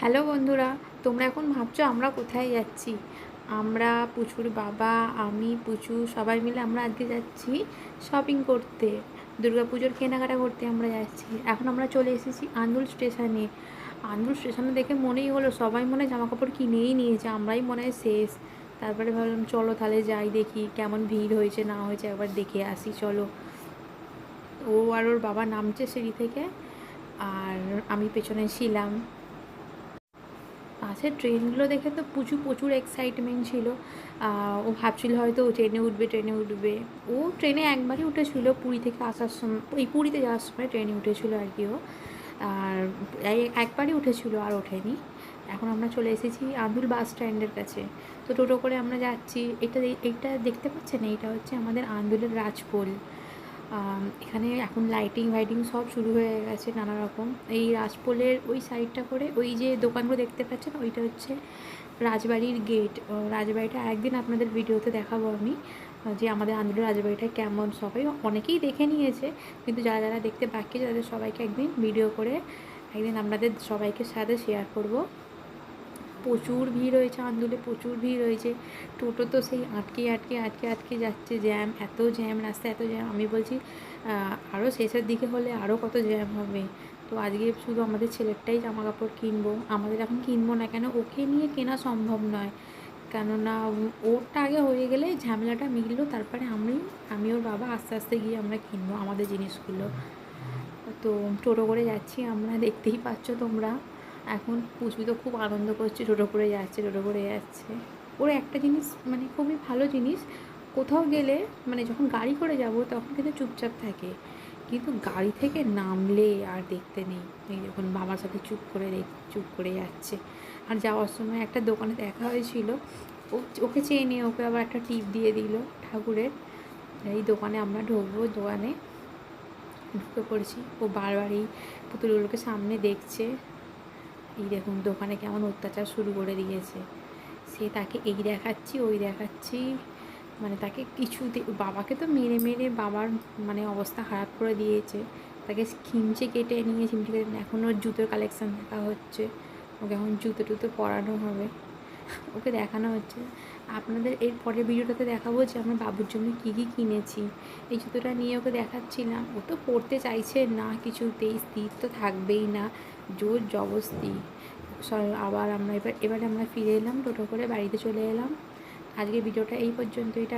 Hello বন্ধুরা, তোমরা এখন ভাবছ আমরা কোথায় যাচ্ছি? আমরা, পুচুর বাবা, আমি, পুচু, সবাই মিলে আমরা আজকে যাচ্ছি শপিং করতে। দুর্গাপুজোর কেনাকাটা করতে আমরা যাচ্ছি। এখন আমরা চলে এসেছি আন্দুল স্টেশনে। আন্দুল স্টেশনে দেখে মনেই হলো সবাই মনে জামা কাপড় কিনেই নিয়েছে, আমরাই মনে হয় শেষ। তারপরে ভাবলাম, চলো তাহলে যাই দেখি কেমন ভিড় হয়েছে, না হয়েছে, একবার দেখে আসি, চলো। ও আর ওর বাবা নামছে সিঁড়ি থেকে, আর আমি পেছনে ছিলাম। পাশের ট্রেনগুলো দেখে তো প্রচুর প্রচুর এক্সাইটমেন্ট ছিল। ও ভাবছিল হয়তো ও ট্রেনে উঠবে ট্রেনে উঠবে। ও ট্রেনে একবারই উঠেছিল, পুরী থেকে আসার সময় এই পুরীতে যাওয়ার সময় ট্রেনে উঠেছিল আর কি ও। আর একবারই উঠেছিল আর ওঠেনি। এখন আমরা চলে এসেছি আন্দুল বাস স্ট্যান্ডের কাছে। তো টোটো করে আমরা যাচ্ছি। এটা এটা দেখতে পাচ্ছেন? এটা হচ্ছে আমাদের আন্দুলের রাজপোল। এখানে এখন লাইটিং ফাইটিং সব শুরু হয়ে গেছে নানা রকম এই রাজপোলের ওই সাইডটা করে, ওই যে দোকানগুলো দেখতে পাচ্ছেন, ওইটা হচ্ছে রাজবাড়ির গেট রাজবাড়িটা একদিন আপনাদের ভিডিওতে দেখাবো আমি যে আমাদের আন্দোলন রাজবাড়িটা কেমন সবাই অনেকেই দেখে নিয়েছে, কিন্তু যারা যারা দেখতে বাকি, তাদের সবাইকে একদিন ভিডিও করে, একদিন আপনাদের সবাইকে সাথে শেয়ার করব। প্রচুর ভিড় হয়েছে, আন্দোলে প্রচুর ভিড় হয়েছে। টোটো তো সেই আটকে আটকে আটকে আটকে যাচ্ছে, জ্যাম, এত জ্যাম, রাস্তায় এত জ্যাম। আমি বলছি আরও শেষের দিকে হলে আরও কত জ্যাম হবে। তো আজকে শুধু আমাদের ছেলেরটাই জামা কাপড় কিনবো। আমাদের এখন কিনবো না কেন? ওকে নিয়ে কেনা সম্ভব নয়। কেননা ওরটা আগে হয়ে গেলে ঝামেলাটা মিটলো, তারপরে আমি আমি ওর বাবা আস্তে আস্তে গিয়ে আমরা কিনবো আমাদের জিনিসগুলো। তো টোটো করে যাচ্ছি, আমরা দেখতেই পাচ্ছ তোমরা। এখন পুচবি তো খুব আনন্দ করছে, টোটো করে যাচ্ছে, টোটো করে যাচ্ছে। ওর একটা জিনিস মানে খুবই ভালো জিনিস, কোথাও গেলে মানে যখন গাড়ি করে যাব, তখন কিন্তু চুপচাপ থাকে। কিন্তু গাড়ি থেকে নামলে আর দেখতে নেই। যখন বাবার সাথে চুপ করে চুপ করে যাচ্ছে। আর যাওয়ার সময় একটা দোকানে দেখা হয়েছিল। ও, ওকে চেয়ে নিয়ে ওকে আবার একটা টিপ দিয়ে দিল ঠাকুরের। এই দোকানে আমরা ঢুকবো, দোকানে ঢুকে পড়েছি। ও বারবার এই পুতুলগুলোকে সামনে দেখছে। এই দেখুন, দোকানে কেমন অত্যাচার শুরু করে দিয়েছে। সে তাকে এই দেখাচ্ছি, ওই দেখাচ্ছি। মানে তাকে কিছু বাবাকে তো মেরে মেরে বাবার মানে অবস্থা খারাপ করে দিয়েছে। তাকে খিমচে কেটে নিয়ে চিমচে কেটে এখন ওর জুতোর কালেকশান দেখা হচ্ছে। ওকে এখন জুতো টুতো পরানো হবে। ওকে দেখানো হচ্ছে। আপনাদের এর পরের ভিডিওটাতে দেখাবো যে আমার বাবুর জন্য কী কী কিনেছি। এই জুতোটা নিয়ে ওকে দেখাচ্ছিলাম। ও তো পড়তে চাইছে, না কিছুতেই স্থির তো থাকবেই না, জোর জবস্তি আবার আমরা এবার, এবারে আমরা ফিরে এলাম, টোটো করে বাড়িতে চলে এলাম। আজকে ভিডিওটা এই পর্যন্তই এটা